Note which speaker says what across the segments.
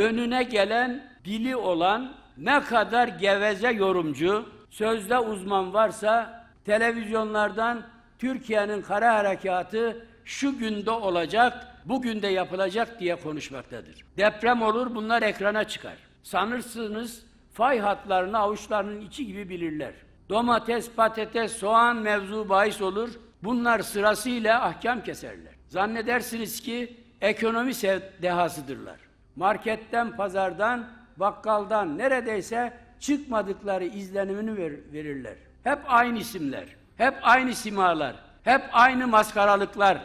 Speaker 1: önüne gelen dili olan ne kadar geveze yorumcu, sözde uzman varsa televizyonlardan Türkiye'nin kara harekatı şu günde olacak, bugün de yapılacak diye konuşmaktadır. Deprem olur bunlar ekrana çıkar. Sanırsınız fay hatlarını avuçlarının içi gibi bilirler. Domates, patates, soğan mevzu bahis olur. Bunlar sırasıyla ahkam keserler. Zannedersiniz ki ekonomi dehasıdırlar. Marketten, pazardan, bakkaldan neredeyse çıkmadıkları izlenimini ver- verirler. Hep aynı isimler, hep aynı simalar, hep aynı maskaralıklar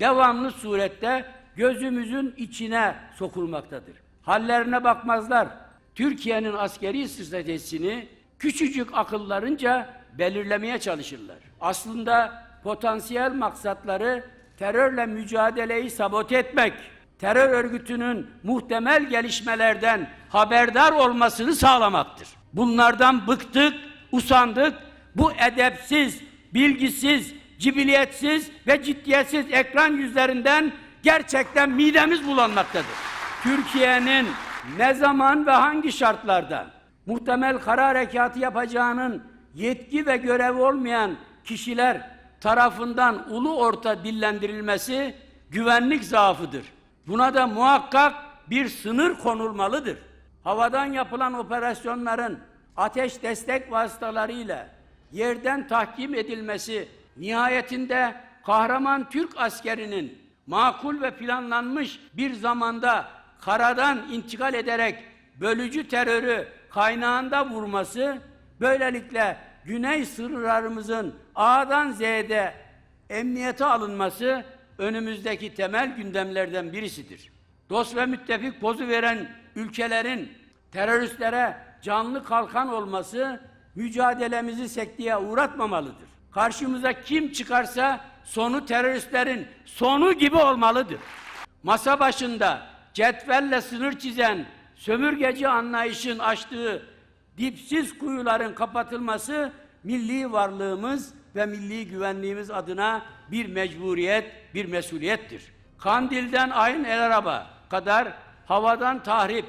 Speaker 1: devamlı surette gözümüzün içine sokulmaktadır. Hallerine bakmazlar. Türkiye'nin askeri stratejisini küçücük akıllarınca belirlemeye çalışırlar. Aslında potansiyel maksatları terörle mücadeleyi sabote etmek, terör örgütünün muhtemel gelişmelerden haberdar olmasını sağlamaktır. Bunlardan bıktık, usandık. Bu edepsiz, bilgisiz, cibiliyetsiz ve ciddiyetsiz ekran yüzlerinden gerçekten midemiz bulanmaktadır. Türkiye'nin ne zaman ve hangi şartlarda muhtemel kara harekatı yapacağının yetki ve görevi olmayan kişiler tarafından ulu orta dillendirilmesi güvenlik zaafıdır. Buna da muhakkak bir sınır konulmalıdır. Havadan yapılan operasyonların ateş destek vasıtalarıyla yerden tahkim edilmesi nihayetinde kahraman Türk askerinin makul ve planlanmış bir zamanda karadan intikal ederek bölücü terörü kaynağında vurması böylelikle güney sınırlarımızın A'dan Z'de emniyete alınması önümüzdeki temel gündemlerden birisidir. Dost ve müttefik pozu veren ülkelerin teröristlere canlı kalkan olması mücadelemizi sekteye uğratmamalıdır. Karşımıza kim çıkarsa sonu teröristlerin sonu gibi olmalıdır. Masa başında cetvelle sınır çizen sömürgeci anlayışın açtığı dipsiz kuyuların kapatılması milli varlığımız ve milli güvenliğimiz adına bir mecburiyet, bir mesuliyettir. Kandil'den Ayın El Araba kadar havadan tahrip,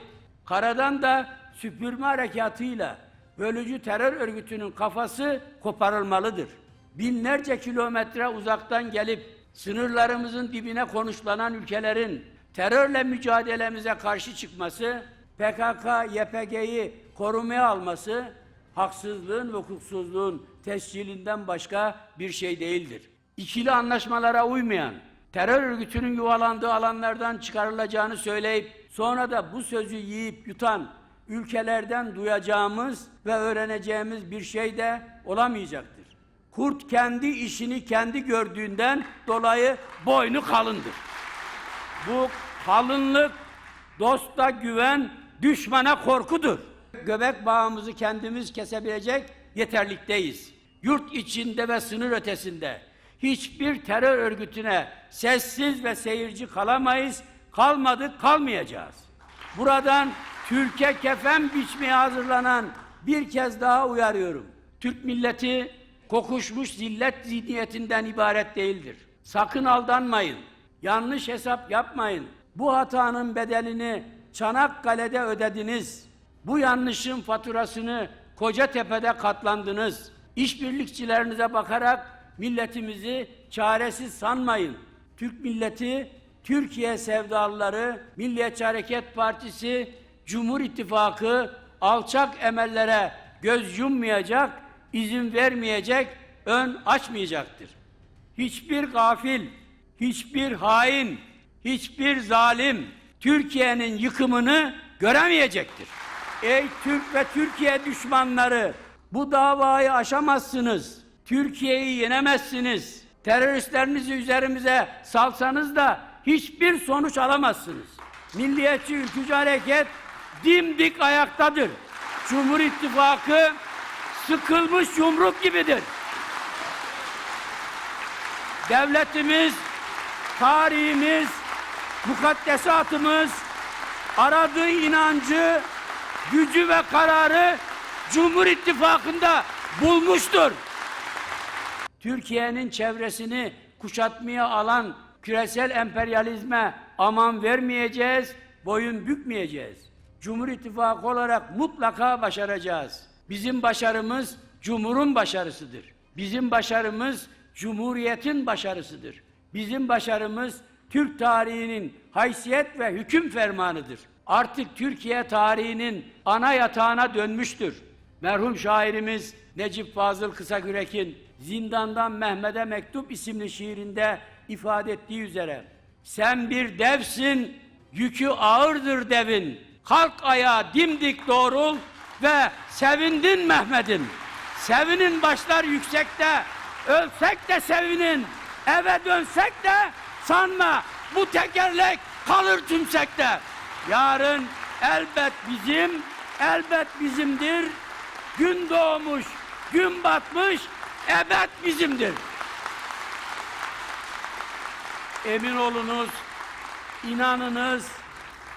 Speaker 1: karadan da süpürme harekatıyla bölücü terör örgütünün kafası koparılmalıdır. Binlerce kilometre uzaktan gelip sınırlarımızın dibine konuşlanan ülkelerin terörle mücadelemize karşı çıkması, PKK, YPG'yi korumaya alması, haksızlığın ve hukuksuzluğun tescilinden başka bir şey değildir. İkili anlaşmalara uymayan, terör örgütünün yuvalandığı alanlardan çıkarılacağını söyleyip sonra da bu sözü yiyip yutan ülkelerden duyacağımız ve öğreneceğimiz bir şey de olamayacaktır. Kurt kendi işini kendi gördüğünden dolayı boynu kalındır. Bu kalınlık dosta güven, düşmana korkudur. Göbek bağımızı kendimiz kesebilecek yeterlikteyiz. Yurt içinde ve sınır ötesinde hiçbir terör örgütüne sessiz ve seyirci kalamayız, kalmadık, kalmayacağız. Buradan Türkiye kefen biçmeye hazırlanan bir kez daha uyarıyorum. Türk milleti kokuşmuş zillet zihniyetinden ibaret değildir. Sakın aldanmayın. Yanlış hesap yapmayın. Bu hatanın bedelini Çanakkale'de ödediniz. Bu yanlışın faturasını Kocatepe'de katlandınız. İşbirlikçilerinize bakarak milletimizi çaresiz sanmayın. Türk milleti, Türkiye sevdalıları, Milliyetçi Hareket Partisi, Cumhur İttifakı alçak emellere göz yummayacak, izin vermeyecek, ön açmayacaktır. Hiçbir gafil, hiçbir hain, hiçbir zalim Türkiye'nin yıkımını göremeyecektir. Ey Türk ve Türkiye düşmanları, bu davayı aşamazsınız. Türkiye'yi yenemezsiniz. Teröristlerinizi üzerimize salsanız da hiçbir sonuç alamazsınız. Milliyetçi Ülkücü Hareket dimdik ayaktadır. Cumhur İttifakı sıkılmış yumruk gibidir. Devletimiz, tarihimiz, mukaddesatımız aradığı inancı, gücü ve kararı Cumhur İttifakı'nda bulmuştur. Türkiye'nin çevresini kuşatmaya alan küresel emperyalizme aman vermeyeceğiz, boyun bükmeyeceğiz. Cumhur İttifakı olarak mutlaka başaracağız. Bizim başarımız Cumhur'un başarısıdır. Bizim başarımız Cumhuriyet'in başarısıdır. Bizim başarımız Türk tarihinin haysiyet ve hüküm fermanıdır. Artık Türkiye tarihinin ana yatağına dönmüştür. Merhum şairimiz Necip Fazıl Kısakürek'in Zindandan Mehmet'e Mektup isimli şiirinde ifade ettiği üzere sen bir devsin, yükü ağırdır devin. Kalk ayağa dimdik doğrul ve sevindin Mehmet'in. Sevinin başlar yüksekte, ölsek de sevinin, eve dönsek de sanma bu tekerlek kalır tümsekte. Yarın elbet bizim, elbet bizimdir. Gün doğmuş, gün batmış, ebed bizimdir. Emin olunuz, inanınız,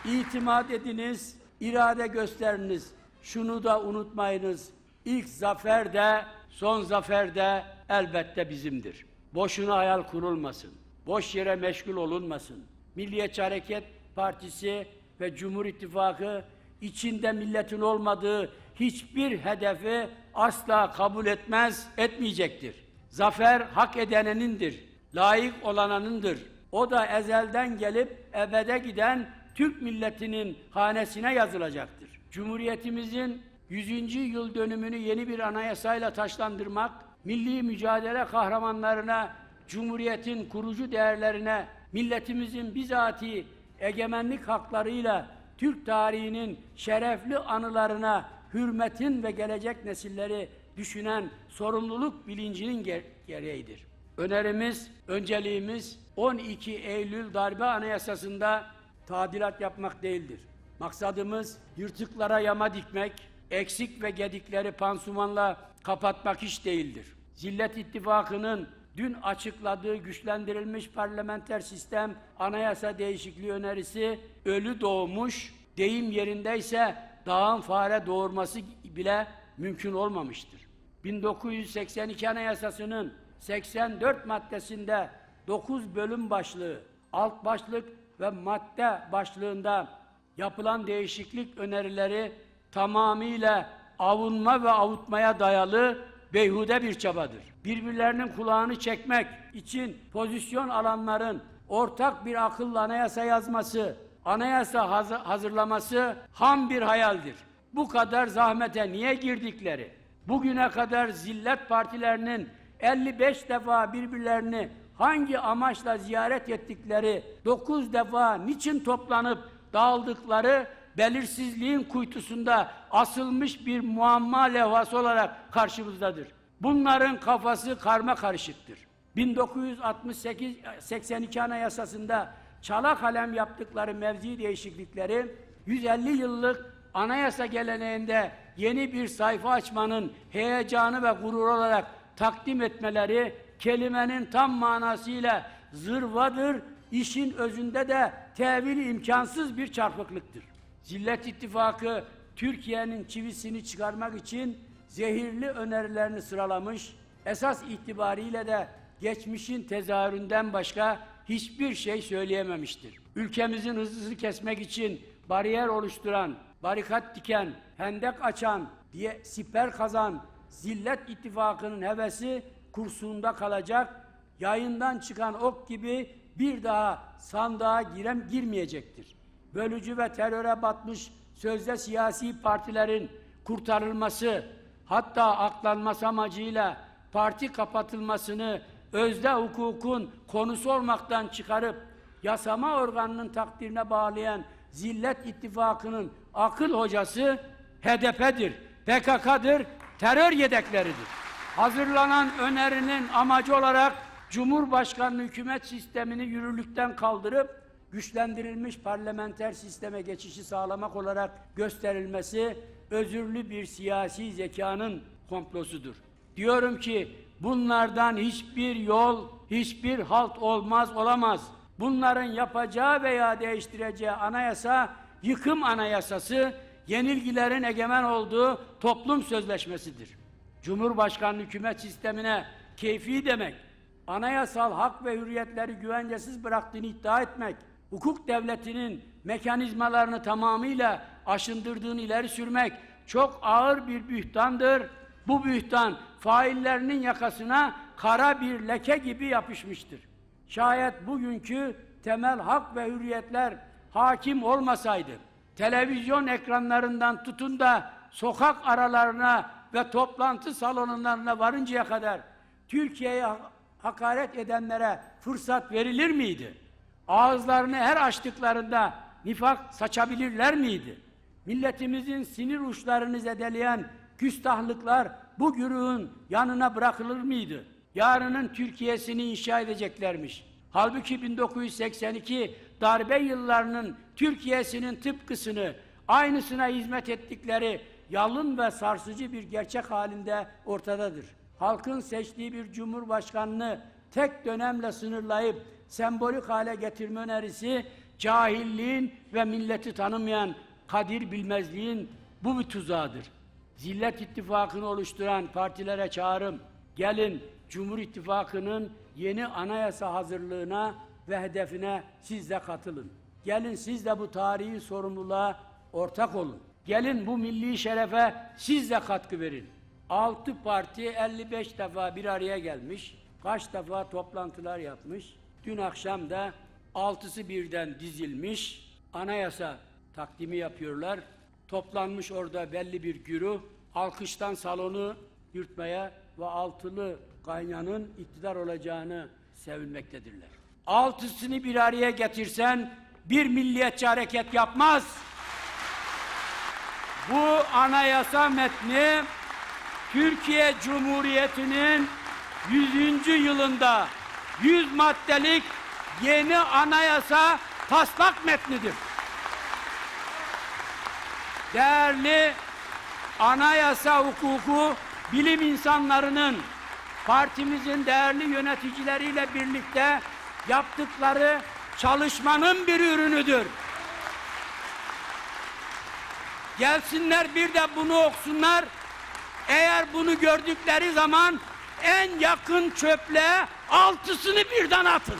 Speaker 1: itimat ediniz, irade gösteriniz. Şunu da unutmayınız. İlk zafer de, son zafer de elbette bizimdir. Boşuna hayal kurulmasın. Boş yere meşgul olunmasın. Milliyetçi Hareket Partisi ve Cumhur İttifakı içinde milletin olmadığı hiçbir hedefi asla kabul etmez, etmeyecektir. Zafer hak edenenindir, layık olananındır. O da ezelden gelip ebede giden Türk milletinin hanesine yazılacaktır. Cumhuriyetimizin 100. yıl dönümünü yeni bir anayasayla taşlandırmak, milli mücadele kahramanlarına, Cumhuriyetin kurucu değerlerine, milletimizin bizatihi egemenlik haklarıyla Türk tarihinin şerefli anılarına hürmetin ve gelecek nesilleri düşünen sorumluluk bilincinin ger- gereğidir. Önerimiz, önceliğimiz 12 Eylül darbe anayasasında tadilat yapmak değildir. Maksadımız yırtıklara yama dikmek, eksik ve gedikleri pansumanla kapatmak hiç değildir. Zillet İttifakı'nın dün açıkladığı güçlendirilmiş parlamenter sistem anayasa değişikliği önerisi ölü doğmuş, deyim yerindeyse dağın fare doğurması bile mümkün olmamıştır. 1982 Anayasası'nın 84 maddesinde 9 bölüm başlığı, alt başlık ve madde başlığında yapılan değişiklik önerileri tamamıyla avunma ve avutmaya dayalı beyhude bir çabadır. Birbirlerinin kulağını çekmek için pozisyon alanların ortak bir akılla anayasa yazması, anayasa haz- hazırlaması ham bir hayaldir. Bu kadar zahmete niye girdikleri, bugüne kadar zillet partilerinin 55 defa birbirlerini hangi amaçla ziyaret ettikleri, 9 defa niçin toplanıp dağıldıkları belirsizliğin kuytusunda asılmış bir muamma levhası olarak karşımızdadır. Bunların kafası karma karışıktır. 1968 82 Anayasası'nda çala kalem yaptıkları mevzi değişiklikleri 150 yıllık anayasa geleneğinde yeni bir sayfa açmanın heyecanı ve gurur olarak takdim etmeleri kelimenin tam manasıyla zırvadır, işin özünde de tevili imkansız bir çarpıklıktır. Zillet İttifakı Türkiye'nin çivisini çıkarmak için zehirli önerilerini sıralamış, esas itibariyle de geçmişin tezahüründen başka hiçbir şey söyleyememiştir. Ülkemizin hızını kesmek için bariyer oluşturan, barikat diken, hendek açan, diye siper kazan, Zillet İttifakı'nın hevesi kursunda kalacak, yayından çıkan ok gibi bir daha sandığa girem girmeyecektir. Bölücü ve teröre batmış sözde siyasi partilerin kurtarılması, hatta aklanması amacıyla parti kapatılmasını özde hukukun konusu olmaktan çıkarıp yasama organının takdirine bağlayan Zillet İttifakı'nın akıl hocası HDP'dir, PKK'dır, terör yedekleridir. Hazırlanan önerinin amacı olarak Cumhurbaşkanlığı hükümet sistemini yürürlükten kaldırıp güçlendirilmiş parlamenter sisteme geçişi sağlamak olarak gösterilmesi özürlü bir siyasi zekanın komplosudur. Diyorum ki bunlardan hiçbir yol, hiçbir halt olmaz olamaz. Bunların yapacağı veya değiştireceği anayasa yıkım anayasası, yenilgilerin egemen olduğu toplum sözleşmesidir. Cumhurbaşkanlığı hükümet sistemine keyfi demek, anayasal hak ve hürriyetleri güvencesiz bıraktığını iddia etmek, hukuk devletinin mekanizmalarını tamamıyla aşındırdığını ileri sürmek çok ağır bir bühtandır. Bu bühtan faillerinin yakasına kara bir leke gibi yapışmıştır. Şayet bugünkü temel hak ve hürriyetler hakim olmasaydı, televizyon ekranlarından tutun da sokak aralarına ve toplantı salonlarına varıncaya kadar Türkiye'ye hakaret edenlere fırsat verilir miydi? Ağızlarını her açtıklarında nifak saçabilirler miydi? Milletimizin sinir uçlarını zedeleyen küstahlıklar bu güruhun yanına bırakılır mıydı? Yarının Türkiye'sini inşa edeceklermiş. Halbuki 1982 darbe yıllarının Türkiye'sinin tıpkısını, aynısına hizmet ettikleri yalın ve sarsıcı bir gerçek halinde ortadadır. Halkın seçtiği bir cumhurbaşkanını tek dönemle sınırlayıp sembolik hale getirme önerisi cahilliğin ve milleti tanımayan kadir bilmezliğin bu bir tuzağıdır. Zillet ittifakını oluşturan partilere çağrım. Gelin Cumhur İttifakı'nın yeni anayasa hazırlığına ve hedefine siz de katılın. Gelin siz de bu tarihi sorumluluğa ortak olun. Gelin bu milli şerefe siz de katkı verin. Altı parti 55 defa bir araya gelmiş. Kaç defa toplantılar yapmış. Dün akşam da altısı birden dizilmiş. Anayasa takdimi yapıyorlar. Toplanmış orada belli bir güruh. Alkıştan salonu yürütmeye ve altılı kaynanın iktidar olacağını sevinmektedirler. Altısını bir araya getirsen bir milliyetçi hareket yapmaz. Bu anayasa metni Türkiye Cumhuriyeti'nin 100. yılında 100 maddelik yeni anayasa taslak metnidir. Değerli anayasa hukuku bilim insanlarının partimizin değerli yöneticileriyle birlikte yaptıkları çalışmanın bir ürünüdür. Gelsinler bir de bunu okusunlar. Eğer bunu gördükleri zaman en yakın çöple altısını birden atın.